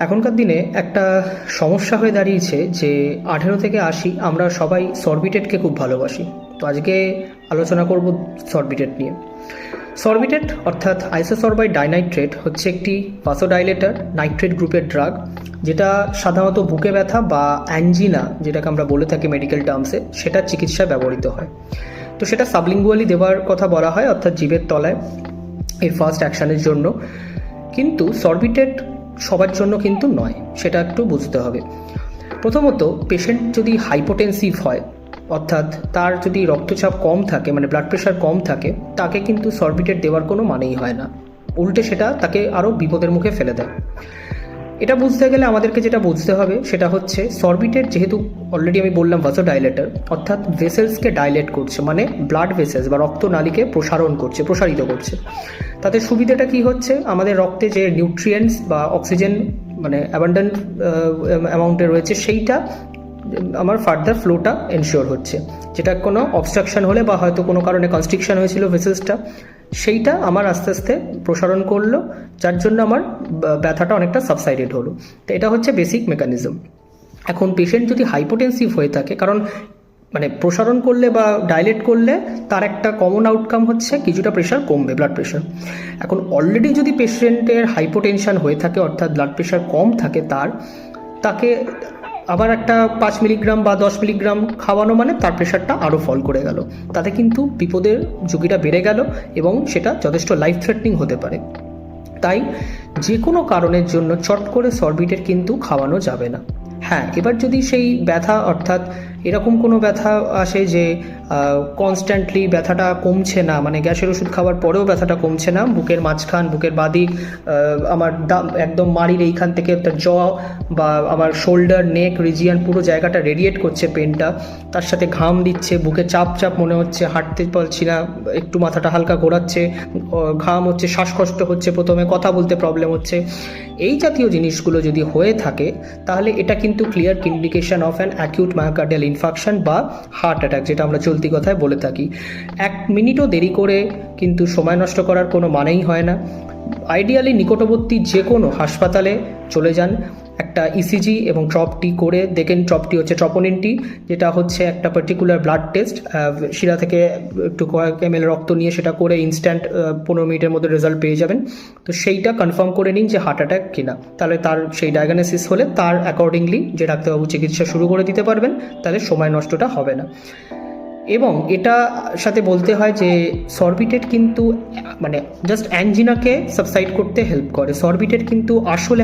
এখনকার দিনে একটা সমস্যা হয়ে দাঁড়িয়েছে যে আঠেরো থেকে আশি আমরা সবাই সরবিটেটকে খুব ভালোবাসি। তো আজকে আলোচনা করব সরবিটেট নিয়ে। সরবিটেট অর্থাৎ আইসোসরবাই ডাইনাইট্রেট হচ্ছে একটি ভাসোডাইলেটার নাইট্রেট গ্রুপের ড্রাগ যেটা সাধারণত বুকে ব্যথা বা অ্যাঞ্জিনা যেটাকে আমরা বলে থাকি মেডিকেল টার্মসে সেটা চিকিৎসায় ব্যবহৃত হয়। তো সেটা সাবলিঙ্গুয়ালি দেওয়ার কথা বলা হয়, অর্থাৎ জীবের তলায়, এর ফার্স্ট অ্যাকশানের জন্য। কিন্তু সরবিটেট সবার জন্য কিন্তু নয়, সেটা একটু বুঝতে হবে। প্রথমত পেশেন্ট যদি হাইপোটেন্সিভ হয়, অর্থাৎ তার যদি রক্তচাপ কম থাকে মানে ব্লাড প্রেশার কম থাকে, তাকে কিন্তু সরবিটেট দেওয়ার কোনো মানেই হয় না। উল্টে সেটা তাকে আরও বিপদের মুখে ফেলে দেয়। এটা বুঝতে গেলে আমাদেরকে যেটা বুঝতে হবে সেটা হচ্ছে সরবিটেট যেহেতু অলরেডি আমি বললাম ভাসো ডাইলেটার অর্থাৎ ভেসেলসকে ডাইলেট করছে মানে ব্লাড ভেসেলস বা রক্তনালীকে প্রসারণ করছে, প্রসারিত করছে। তাতে সুবিধাটা কি হচ্ছে? আমাদের রক্তে যে নিউট্রিয়েন্টস বা অক্সিজেন মানে অ্যাবান্ডেন্ট অ্যামাউন্টে রয়েছে, সেইটা, আমার ফার্দার ফ্লোটা এনশিওর হচ্ছে। যেটা কোনো অবস্ট্রাকশন হলে বা হয়তো কোনো কারণে কনস্ট্রিকশন হয়েছিল ভেসেলসটা সেইটা আমার আস্তে আস্তে প্রসারণ করল, যার জন্য আমার ব্যথাটা অনেকটা সাবসাইডেড হলো। তো এটা হচ্ছে বেসিক মেকানিজম এখন পেশেন্ট যদি হাইপোটেনসিভ হয়ে থাকে, কারণ মানে প্রসারণ করলে বা ডাইলেট করলে তার একটা কমন আউটকাম হচ্ছে কিছুটা প্রেশার কমবে ব্লাড প্রেশার এখন অলরেডি যদি পেশেন্টের হাইপোটেনশান হয়ে থাকে, অর্থাৎ ব্লাড প্রেশার কম থাকে তার, তাকে আবার একটা পাঁচ মিলিগ্রাম বা দশ মিলিগ্রাম খাওয়ানো মানে তার প্রেশারটা আরও ফল করে গেল। তাতে কিন্তু বিপদের ঝুঁকিটা বেড়ে গেল এবং সেটা যথেষ্ট লাইফ থ্রেটনিং হতে পারে। তাই যে কোনো কারণের জন্য চট করে সরবিটের কিন্তু খাওয়ানো যাবে না। হ্যাঁ এবার যদি সেই ব্যথা অর্থাৎ এরকম কোনো ব্যথা আসে যে কনস্ট্যান্টলি ব্যথাটা কমছে না? মানে গ্যাসের ওষুধ খাওয়ার পরেও ব্যথাটা কমছে না? বুকের মাঝখান, বুকের বাদিক আমার একদম মাড়ির এইখান থেকে একটা জ বা আমার শোল্ডার নেক রিজিয়ান পুরো জায়গাটা রেডিয়েট করছে পেনটা তার সাথে ঘাম দিচ্ছে, বুকে চাপ চাপ মনে হচ্ছে, হাঁটতে পারছি না, একটু মাথাটা হালকা ঘোরাচ্ছে ঘাম হচ্ছে, শ্বাসকষ্ট হচ্ছে প্রথমে, কথা বলতে প্রবলেম হচ্ছে। এই জাতীয় জিনিসগুলো যদি হয়ে থাকে, তাহলে এটা কিন্তু clear indication of an acute myocardial infarction বা হার্ট অ্যাটাক যেটা আমরা চলতি কথায় বলে থাকি। এক মিনিটও দেরি করে কিন্তু সময় নষ্ট করার কোনো মানেই হয় না। আইডিয়ালি নিকটবর্তী যে কোনো হাসপাতালে চলে যান। একটা ইসিজি এবং ট্রপটি করে দেখেন ট্রপটি হচ্ছে ট্রপোনিনটি যেটা হচ্ছে একটা পার্টিকুলার ব্লাড টেস্ট শিরা থেকে একটু কয়েক এম রক্ত নিয়ে সেটা করে ইনস্ট্যান্ট পনেরো মিনিটের মধ্যে রেজাল্ট পেয়ে যাবেন। তো সেইটা কনফার্ম করে নিন যে হার্ট অ্যাটাক কিনা। তাহলে তার সেই ডায়াগনোসিস হলে তার অ্যাকর্ডিংলি যে ডাক্তারবাবু চিকিৎসা শুরু করে দিতে পারবেন, তাহলে সময় নষ্টটা হবে না। এবং এটা সাথে বলতে হয় যে সরবিটেট কিন্তু মানে জাস্ট অ্যাঞ্জিনাকে সাবসাইড করতে হেল্প করে। সরবিটেট কিন্তু আসলে